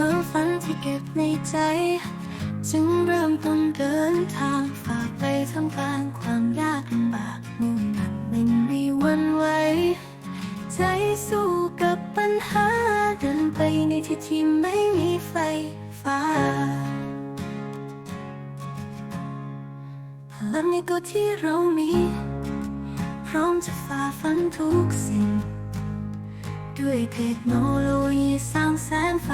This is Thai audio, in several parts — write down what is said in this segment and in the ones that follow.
ความฝันที่เก็บในใจ จึงเริ่มต้นเดินทางฝ่าไปทำกลางความยากลำบากมุ่งมั่นไม่มีวันไหวใจสู้กับปัญหาเดินไปในที่ที่ไม่มีไฟฟ้าพลังในตัวที่เรามี พร้อมจะฝ่าฟันทุกสิ่ง ด้วยเทคโนโลยีสร้างแสงไฟ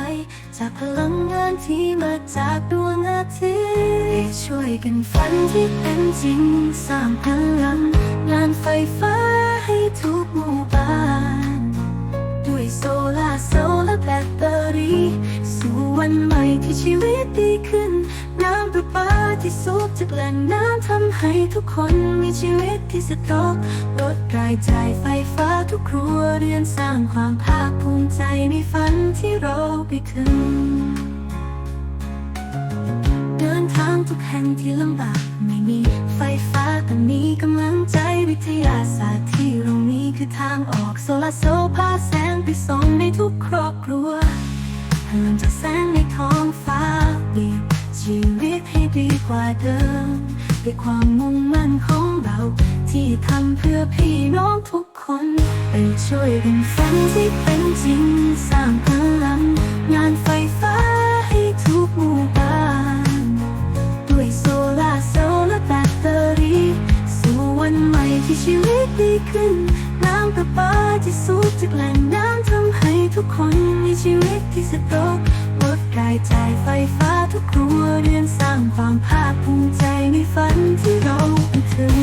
จากพลังงานที่มาจากดวงอาทิตย์ช่วยกันฝันที่เป็นจริง สร้างพลังงานไฟฟ้าให้ทุกหมู่บ้าน ด้วยโซลาเซลล์และแบตเตอรี่ สู่วันใหม่ที่ชีวิตดีขึ้น น้ำประปา ที่สูบจากแหล่งน้ำทำให้ทุกคนมีชีวิตที่สะดวกลดรายจ่ายไฟฟ้าทุกครัวเรือนสร้างความภาคภูมิใจในฝันที่เราไปถึง เดินทางทุกแห่งที่ลำบากไม่มีไฟฟ้าแต่มีกำลังใจวิทยาศาสตร์ที่ตรงนี้คือทางออกโซลาร์เซพาแสงไปส่งในทุกครอบครัวพลังจากแสงในท้องฟ้าเปลี่ยนชีวิต กว่าเดิมด้วยความมุ่งมั่นของเรา ที่ทำเพื่อพี่น้องทุกคนไปช่วยกันฝันที่เป็นจริงสร้างพลังงานไฟฟ้าให้ทุกหมู่บ้านด้วยโซลาเซลล์และแบตเตอรี่สู่วันใหม่ที่ชีวิตดีขึ้น น้ำประปาที่สูบจากแหล่งน้ำทำให้ทุกคนมีชีวิตที่สะดวกลดรายจ่ายไฟฟ้าางความภาคภูมิใจในฝันที่เราไปถึง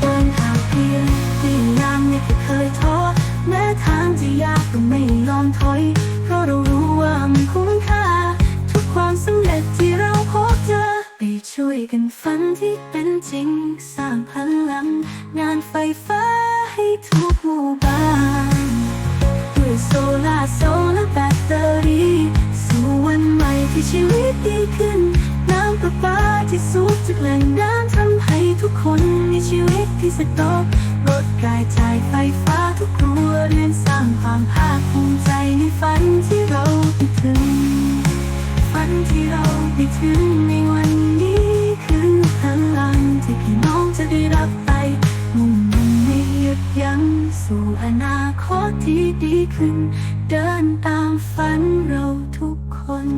เดินทางเพียงที่ยามไม่เคยท้อแม้ทางจะยากก็ไม่ยอมถอยเพราะเรารู้ว่ามันคุ้มค่า ทุกความสำเร็จที่เราพบเจอไปช่วยกันฝันที่เป็นจริง พลังงานไฟฟ้าให้ทุกหมู่บ้านด้วยโซลาร์เซลล์และแบตเตอรี่สู่วันใหม่ที่ชีวิตดีขึ้น น้ำประปาที่สูบจากแหล่งน้ำทำให้ทุกคนมีชีวิตที่สะดวกลดรายจ่ายไฟฟ้าทุกครัวเรือนสร้างความภาคภูมิใจในฝันที่เราไปถึง ฝันที่เราไปถึง ที่ดีขึ้น เดินตามฝันเราทุกคน